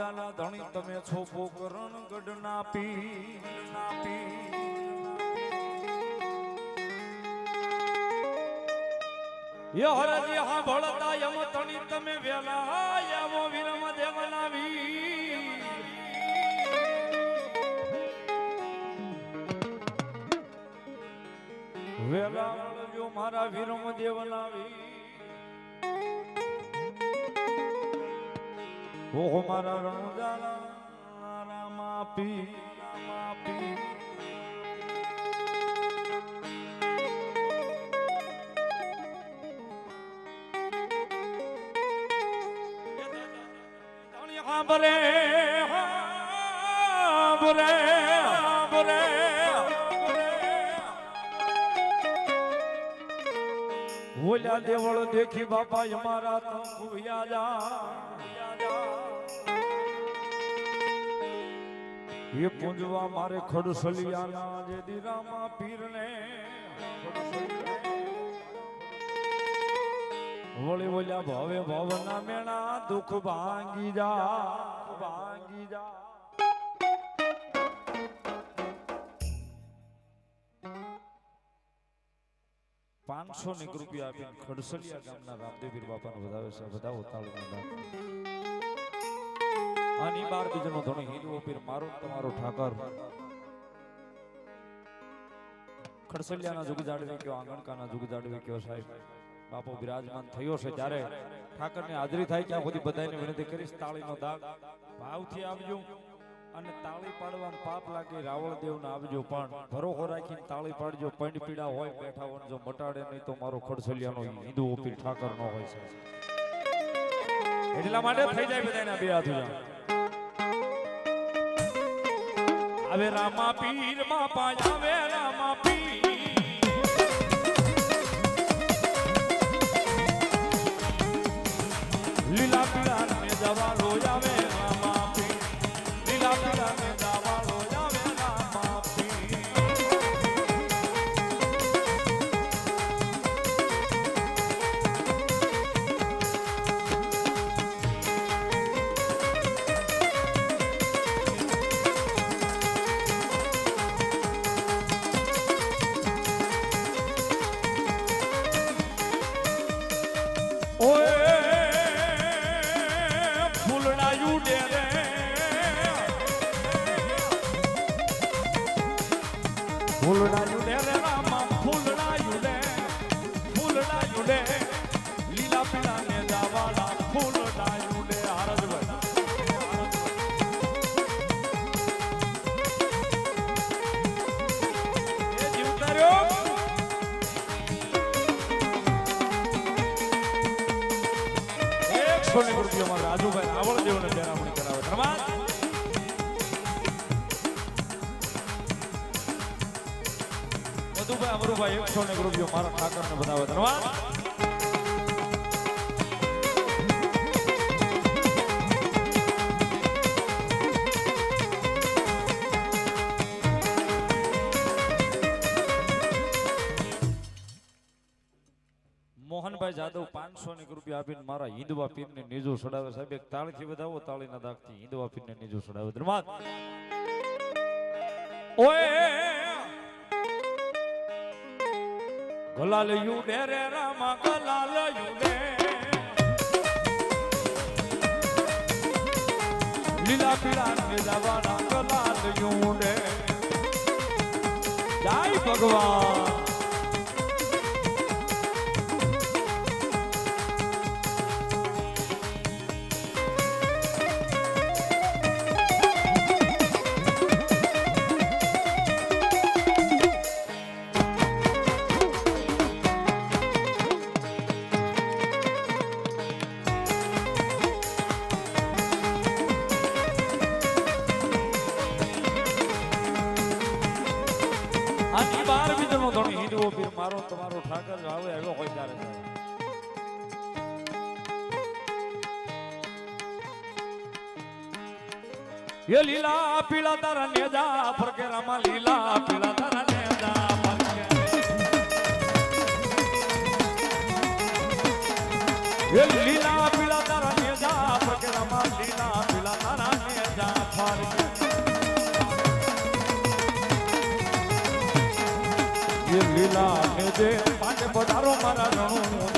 રણુજાના ધણી તમે છો પોકરણ ગઢના પી પી હરજી હા તમે વેલા યમો વિરમ દેવના વેલા જો મારા વિરમ દેવના વી ઓહો મારા રણુજાના રામા પી રામા પી હાંભરે હાંભરે હાંભરે ઓલા દેવળ દેખી બાપા અમારા તંબુ યાદા એ પૂંજવા મારે ખડસલિયાના જે દીરામા પીરને વળી વળ્યા ભવે ભવના મેણા દુઃખ ભાંગી જા ભાંગી જા. પાંચસો ને રૂપિયા આપીને ખડસલિયા ગામના રામદેવીર બાપાને વધાવે છે. બધા ઉતાળું આની બાર બીજનો ધણી હિન્દુ પીર મારો ને તમારો ઠાકર. ખડસલિયાના જુગ જાડવી કયો, આંગણકાના જુગ કયો સાહેબ. બાપો બિરાજમાન થયો છે ત્યારે ઠાકરને હાજરી થાય ત્યાં સુધી બધાને વિનંતી કરીશ, તાળીનો દાગ ભાવથી આવજો અને તાળી પાડવાનું પાપ લાગે રાવળ દેવને આવજો પણ ભરોહો રાખીને તાળી પાડજો, પંડ પીડા હોય, બેઠા હોય જો મટાડે નહીં તો મારો ખડસલિયાનો હિન્દુ ઓપીર ઠાકર નો હોય છે એટલા માટે થઈ જાય બધાના બે હાથ આવે રામા પીરમાં પાયા આવે રામા પીર ફૂલડા યુડે રે રામા ફૂલડા યુડે ફૂલડા યુડે લીલા પીળા ને જાવાલા ફૂલડા યુડે હારજભાઈ એ જીવતા રહ્યો એકસો ને રૂપિયામાં રાજુભાઈ આવડ દેવને બેરામણી કરાવે. ધન્યવાદ. મધુભાઈ અમરુભાઈ એકસો ને રૂપિયો મારા ઠાકરને બનાવે ધન્યવાદ મોહનભાઈ જાદવ પાંચસો ની રૂપિયા આપીને મારા હિંદવા પીર ને નીજુ સડાવે. સાહેબ, એક તાળીથી વધાવો, તાળીના હિંદવા પીર ને નીજુ સડાવે. ધન્યવાદ. ઓય ગલાલ યુ રે રામા ગલાલ યુડે લીલા પીળા ને જવાના ગલાલ યુડે જય ભગવાન. ધણી હિન્દુઓ પીર મારો તમારો ઠાકર આવે એવો હોય ત્યારે. એ લીલા પીળા તારા નેજા ફરકે રામા લીલા પીળા તારા નેજા, ફરકે એ લીલા લીલા ને જે પાંચે પધારો મારા રણું